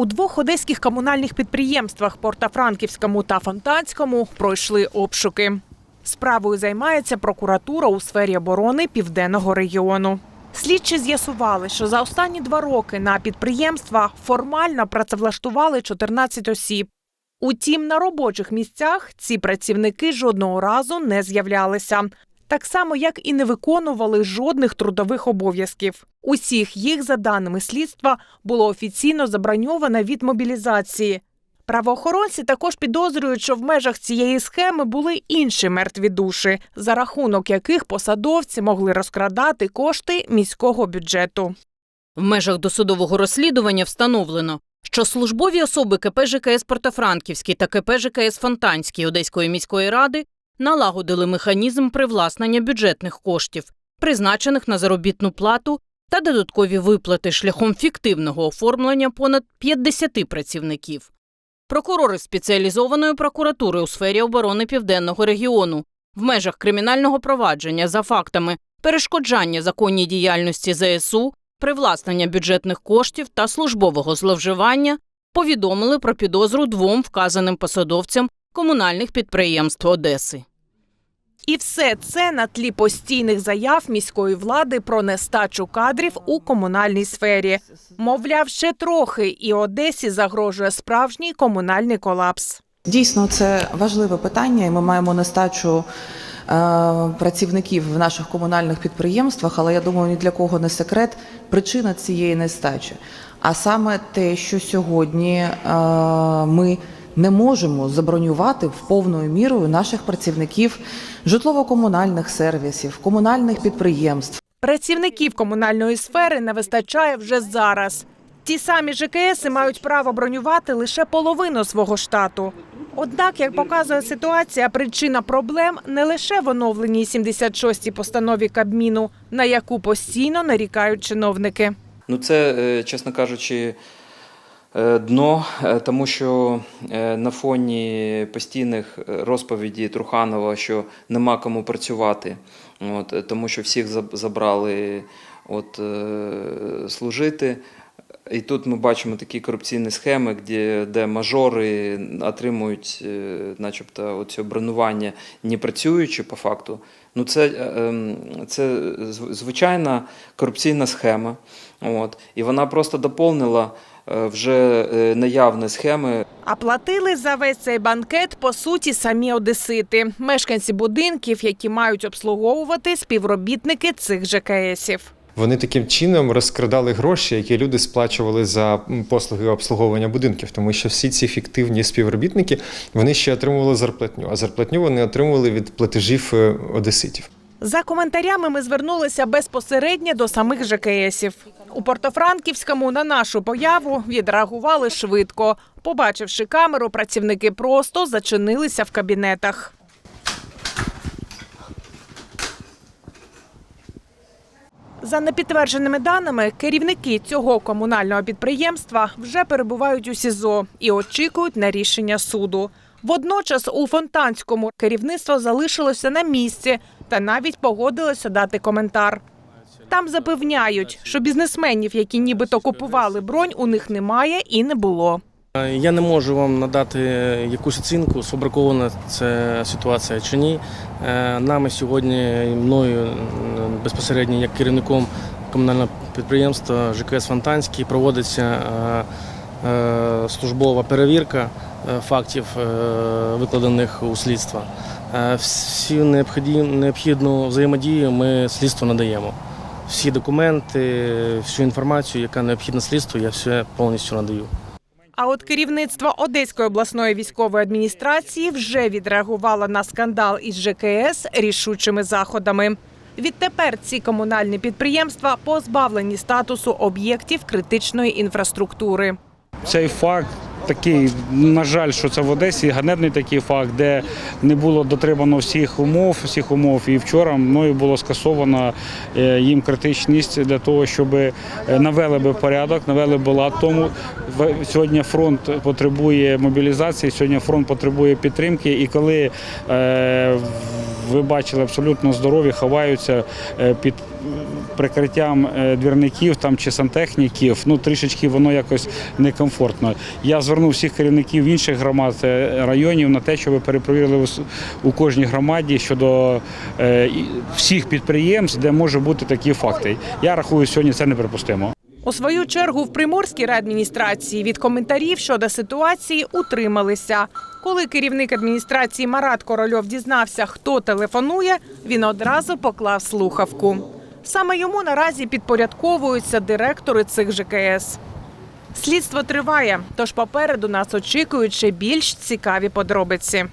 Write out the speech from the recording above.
У двох одеських комунальних підприємствах Портафранківському та Фонтанському пройшли обшуки. Справою займається прокуратура у сфері оборони південного регіону. Слідчі з'ясували, що за останні два роки на підприємства формально працевлаштували 14 осіб. Утім, на робочих місцях ці працівники жодного разу не з'являлися, так само як і не виконували жодних трудових обов'язків. Усіх їх, за даними слідства, було офіційно заброньовано від мобілізації. Правоохоронці також підозрюють, що в межах цієї схеми були інші мертві душі, за рахунок яких посадовці могли розкрадати кошти міського бюджету. В межах досудового розслідування встановлено, що службові особи КП ЖКС Портофранківський та КП ЖКС Фонтанський Одеської міської ради налагодили механізм привласнення бюджетних коштів, призначених на заробітну плату та додаткові виплати шляхом фіктивного оформлення понад 50 працівників. Прокурори спеціалізованої прокуратури у сфері оборони Південного регіону в межах кримінального провадження за фактами перешкоджання законній діяльності ЗСУ, привласнення бюджетних коштів та службового зловживання повідомили про підозру двом вказаним посадовцям комунальних підприємств Одеси. І все це на тлі постійних заяв міської влади про нестачу кадрів у комунальній сфері. Мовляв, ще трохи, і Одесі загрожує справжній комунальний колапс. Дійсно, це важливе питання, і ми маємо нестачу е, працівників в наших комунальних підприємствах, але я думаю, ні для кого не секрет причина цієї нестачі. А саме те, що сьогодні е, ми не можемо забронювати в повною мірою наших працівників житлово-комунальних сервісів, комунальних підприємств. Працівників комунальної сфери не вистачає вже зараз. Ті самі ЖКС мають право бронювати лише половину свого штату. Однак, як показує ситуація, причина проблем не лише в оновленій 76-й постанові Кабміну, на яку постійно нарікають чиновники. Ну, це, е, чесно кажучи, дно, е, тому що е, на фоні постійних е, розповідей Труханова, що нема кому працювати, от, е, тому що всіх забрали от, е, служити. І тут ми бачимо такі корупційні схеми, де, де мажори отримують, е, начебто, оце бронювання не працюючи по факту. Ну, це, е, ем, це звичайна корупційна схема. От, і вона просто доповнила е, вже е, наявні схеми А платили за весь цей банкет по суті самі одесити, мешканці будинків, які мають обслуговувати співробітники цих ЖКСів. Вони таким чином розкрадали гроші, які люди сплачували за послуги обслуговування будинків, тому що всі ці фіктивні співробітники вони ще отримували зарплатню, а зарплатню вони отримували від платежів е, одеситів. За коментарями ми звернулися безпосередньо до самих ЖКСів. У Портофранківському на нашу появу відреагували швидко. Побачивши камеру, працівники просто зачинилися в кабінетах. За непідтвердженими даними, керівники цього комунального підприємства вже перебувають у СІЗО і очікують на рішення суду. Водночас у Фонтанському керівництво залишилося на місці та навіть погодилося дати коментар. Там запевняють, що бізнесменів, які нібито купували бронь, у них немає і не було. Е, Я не можу вам надати якусь оцінку, сфабрикована це ситуація чи ні. Е, Нами сьогодні, мною безпосередньо як керівником комунального підприємства ЖКС Фонтанський проводиться е, е, службова перевірка е, фактів, е, викладених у слідство. Е, Всю необхідну, необхідну взаємодію ми слідству надаємо. Всі документи, всю інформацію, яка необхідна слідству, я все повністю надаю. А от керівництво Одеської обласної військової адміністрації вже відреагувало на скандал із ЖКС рішучими заходами. Відтепер ці комунальні підприємства позбавлені статусу об'єктів критичної інфраструктури. Цей факт такий, на жаль, що це в Одесі, ганебний такий факт, де не було дотримано всіх умов, всіх умов. І вчора мною було скасовано е, їм критичність для того, щоб е, навели би порядок, навели би лад тому. Сьогодні фронт потребує мобілізації, сьогодні фронт потребує підтримки. І коли е, ви бачили абсолютно здорові, ховаються під прикриттям е, двірників там чи сантехніків. Ну трішечки воно якось некомфортно. Я звернув всіх керівників інших громад е, районів на те, щоб перепровірили у кожній громаді щодо е, всіх підприємств, де може бути такі факти. Я рахую, сьогодні це неприпустимо. У свою чергу в Приморській райадміністрації від коментарів щодо ситуації утрималися. Коли керівник адміністрації Марат Корольов дізнався, хто телефонує, він одразу поклав слухавку. Саме йому наразі підпорядковуються директори цих ЖКС. Слідство триває, тож попереду нас очікують ще більш цікаві подробиці.